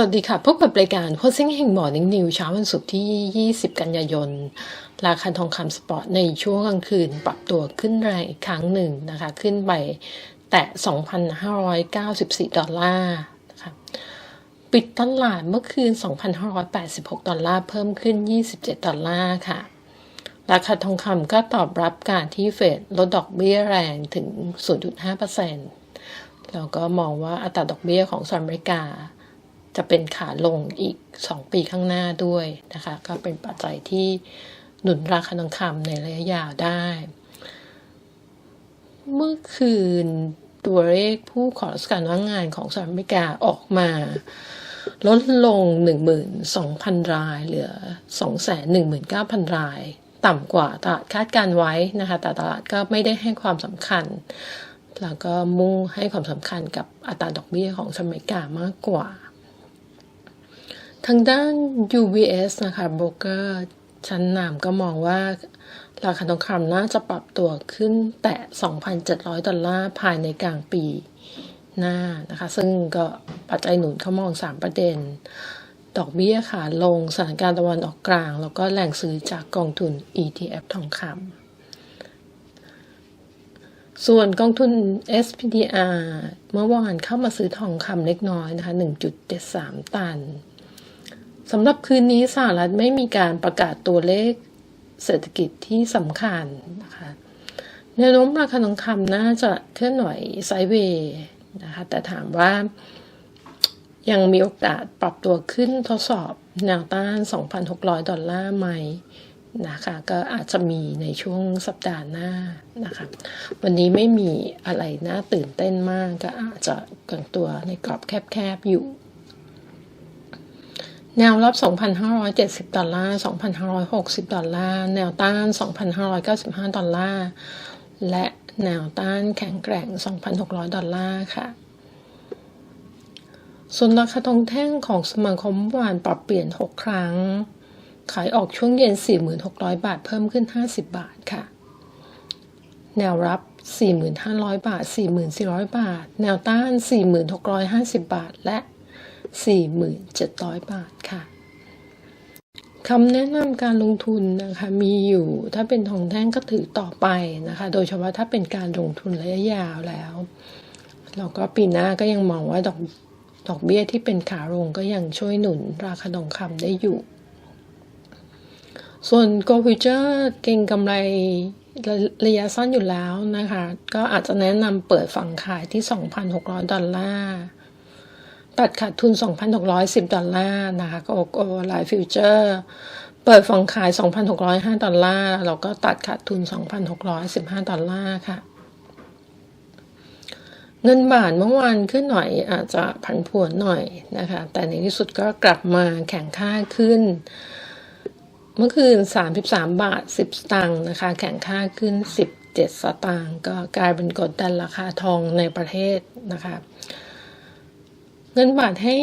สวัสดีค่ะ พบกับรายการโพสซิ่งแห่งหมอนิ่งนิวเช้าวันศุกร์ที่ 20 กันยายน ราคาทองคำสปอร์ตในช่วงกลางคืน ปรับตัวขึ้นแรงอีกครั้งหนึ่งนะคะ ขึ้นไปแตะ 2,594 ดอลลาร์นะคะปิดตลาดเมื่อคืน 2,586 ดอลลาร์ เพิ่มขึ้น 27 ดอลลาร์ค่ะ ราคาทองคำก็ตอบรับการที่เฟดลดดอกเบี้ยแรงถึง 0.5%แล้วก็มองว่าอัตราดอกเบี้ยของสหรัฐอเมริกา จะเป็นขาลงอีก 2 ปีข้างหน้าด้วยนะคะ ก็เป็นปัจจัยที่หนุนราคาทองคำในระยะยาวได้ เมื่อคืนตัวเลขผู้ขอราชการว่างงานของสหรัฐอเมริกาออกมา ลดลง 12,000 ราย เหลือ 219,000 ราย ต่ำกว่าตลาดคาดการไว้นะคะ แต่ตลาดก็ไม่ได้ให้ความสำคัญ แล้วก็มุ่งให้ความสำคัญกับอัตราดอกเบี้ยของสหรัฐอเมริกามากกว่า ทางด้าน UBS นะคะโบรกเกอร์ชั้นนำก็มองว่า ราคาทองคำน่าจะปรับตัวขึ้นแตะ 2,700 ดอลลาร์ภายในกลางปีหน้านะคะ ซึ่งก็ปัจจัยหนุนเขามอง 3 ประเด็น ดอกเบี้ยขาลงสถานการณ์ตะวันออกกลาง แล้วก็แหล่งซื้อจากกองทุน ETF ทองคำส่วนกองทุน SPDR เมื่อวานเข้ามาซื้อทองคำเล็กน้อยนะคะ 1.73 ตัน สำหรับคืนนี้สหรัฐไม่มีการประกาศตัวเลขเศรษฐกิจที่สำคัญนะคะแนวโน้มราคาทองคำน่าจะเคลื่อนไหวไซด์เวย์นะคะแต่ถามว่ายังมีโอกาสปรับตัวขึ้นทดสอบแนวต้าน 2,600 ดอลลาร์ไหมนะคะก็อาจจะมีในช่วงสัปดาห์หน้านะคะวันนี้ไม่มีอะไรน่าตื่นเต้นมากก็อาจจะกางตัวในกรอบแคบๆอยู่ แนวรับ 2,570 ดอลลาร์ 2,560 ดอลลาร์ แนวต้าน 2,595 ดอลลาร์ และแนวต้านแข็งแกร่ง 2,600 ดอลลาร์ค่ะ ส่วนราคาทองแท่งของสมาคมวานปรับเปลี่ยน 6 ครั้ง ขายออกช่วงเย็น 4,600 บาท เพิ่มขึ้น 50 บาทค่ะ แนวรับ 4,500 บาท 4,400 บาท แนวต้าน 4,650 บาท และ 4,700 บาทค่ะคำแนะนำการลงทุนนะคะมีอยู่ถ้าเป็นทองแท่งก็ถือต่อไปนะคะ โดยเฉพาะถ้าเป็นการลงทุนระยะยาวแล้วแล้วก็ปีหน้าก็ยังมองว่าดอกดอกเบี้ยที่เป็นขาลงก็ยังช่วยหนุนราคาทองคำได้อยู่ ส่วน Go Future เก่งกำไรระยะสั้นอยู่แล้วนะคะ ก็อาจจะแนะนำเปิดฝั่งขายที่ 2,600 ดอลลาร์ ตัดขาดทุน 2,610 ดอลลาร์นะคะก็โอไลฟ์ฟิวเจอร์เปิดฝั่งขาย 2,605 ดอลลาร์แล้วก็ตัดขาดทุน 2,615 ดอลลาร์ค่ะ เงินบาทเมื่อวานขึ้นหน่อยอาจจะผันผวนหน่อยนะคะ แต่ในที่สุดก็กลับมาแข่งค่าขึ้น เมื่อคืน 33 บาท 10 สตางค์นะคะ แข่งค่าขึ้น17สตางค์ก็กลายเป็นกดดันราคาทองในประเทศนะคะ เงินบาทให้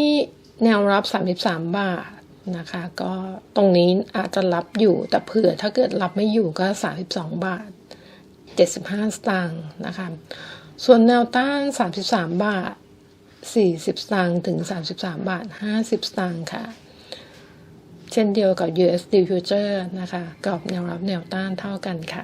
แนวรับ 33 บาทนะคะ ก็ตรงนี้อาจจะรับอยู่แต่เผื่อถ้าเกิดรับไม่อยู่ก็ 32 บาท 75 สตางค์นะคะ ส่วนแนวต้าน 33 บาท 40 สตางค์ถึง 33 บาท 50 สตางค์ค่ะ เช่นเดียวกับ USD Future นะคะกับแนวรับแนวต้านเท่ากันค่ะ